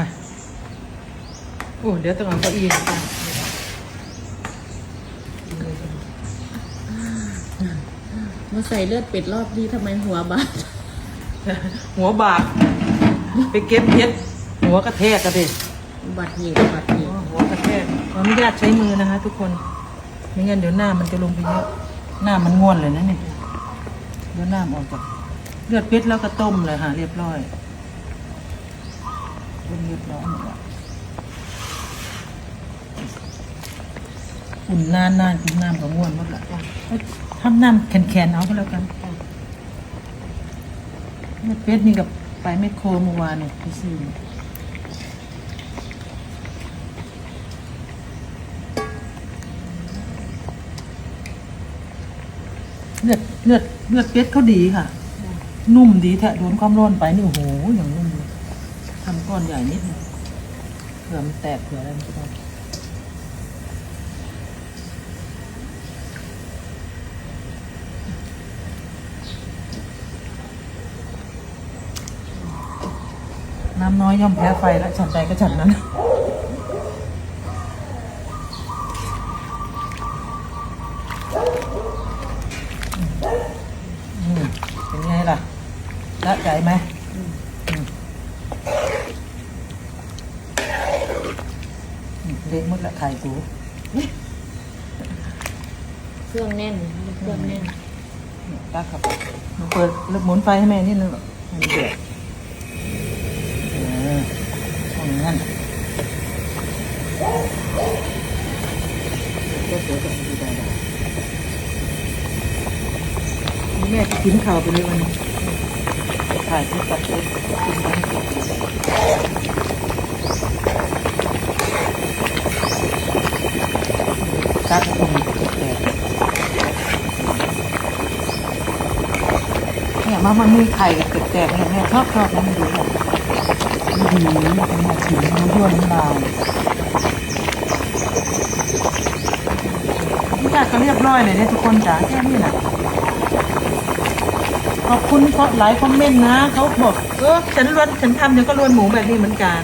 มาโอ้เดี๋ยวต้องเอาเก้าอี้มาตั้งมาใส่เลือดเป็ดรอบนี้ทำไมหัวบาดหัวบาดไปเก็บเพชรหัวกระแทกกันดิอุบัติเหตุอุบัติเหตุหัวกระแทกขออนุญาตใช้มือนะคะ ทุกคนไม่งั้นเดี๋ยวหน้ามันจะลงไปเยอะหน้ามันง่วนเลยนะเนี่ยเดี๋ยวหน้ามันออกจากเลือดเพชรแล้วก็ต้มเลยค่ะ เรียบร้อย ต้มเรียบร้อยหมดล้วอุ่นนานนานกินน้ำก็ง่วนหมดละทำน้ำแข็งๆเอาก็แล้วกันเลือดเพชรนี่กับไปแมคโคเมื่อวานเนี่ยพี่ซื้อเนี่ยเลือดเลือดเลือดเพชรเขาดีค่ะ นุ่มดีแทะโดนความร้อนไปนี่โอ้โหอย่างนุ่ม ทำก้อนใหญ่นิดนึงเผื่อมันแตกเผื่ออะไรมันจะได้น้ำน้อยย่อมแพ้ไฟแล้วฉันใดก็ฉันนั้นอืมเป็นไงล่ะละใจไหมอืมอืม เละหมดละไข่กูเครื่องแน่นเครื่องแน่นตักครับมาเปิดแล้วหมุนไฟให้แม่นิดนึงหรอกให้มันเดือดเออเอาอย่างนั้นก็เดี๋ยวจะดูได้แล้วนี่แม่จะกินข้าวไปเลยวันนี้ถ่ายที่ตัดเลยกินกัน ตัดตรงนี้แตกเนี่ยมามันมีไข่กับแตกเนี่ยแม่ชอบชอบนะมันดูแบบดีมันเป็นแบบสีมันย่วนน้ำลาทุกอย่างก็เรียบร้อยเลยเนี่ยทุกคนจ๋าแค่นี้แหละขอบคุณเพราะหลายคอมเมนต์นะเขาบอกเออฉันรวนฉันทำเดี๋ยวก็รวนหมูแบบนี้เหมือนกัน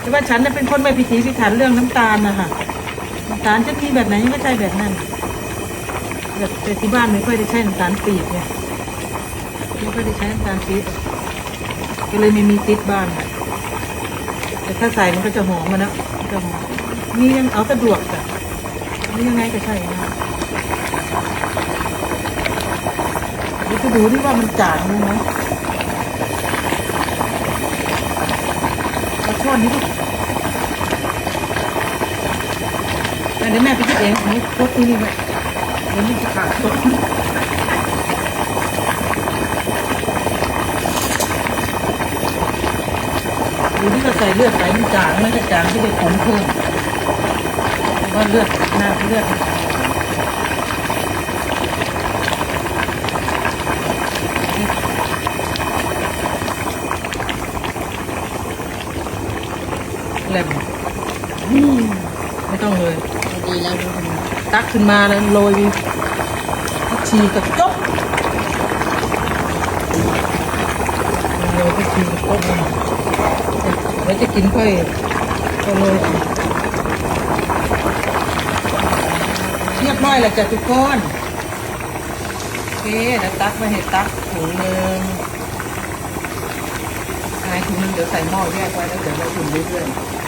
แต่ว่าฉันน่ะเป็นคนไม่พิถีพิถันเรื่องน้ำตาลนะคะ น้ำตาลจะมีแบบไหนไม่ใช่แบบนั้นแบบแต่ที่บ้านไม่ค่อยได้ใช้น้ำตาลปีบไงไม่ค่อยได้ใช้น้ำตาลปีบก็เลยไม่มีติดบ้านแต่ถ้าใส่มันก็จะหอมมานะจะหอมนี่ยังเอาสะดวกจ้ะนี่ยังไงก็ใช่นะเดี๋ยวจะดูที่ว่ามันจางมั้ยนะเอาช้อนนี้ดิ อ่เดี๋ยวแม่ไปคิดเองอันนี้พกที่นี่ไว้เดี๋ยวมันจะขาดตกดูที่เราใส่เลือดไปมันจางไม่จะจางที่ไปขมเพิ่มเพราะว่าเลือดหน้าเลือดแหลมอืมไม่ ต้องเลย ดีแล้วดูทำไมตักขึ้นมาแล้วโรยผักชีกับจบโรยผักชีกับจบเลยไว้จะกินค่อยก็โรยเอาเรียบร้อยแล้วจ้ะทุกคนโอเคเดี๋ยวตักมาเห็ดตักถุงหนึ่งนายถุงหนึงเดี๋ยวใส่หม้อแยกไว้แล้วเดี๋ยวเราอุ่นเรื่อยๆ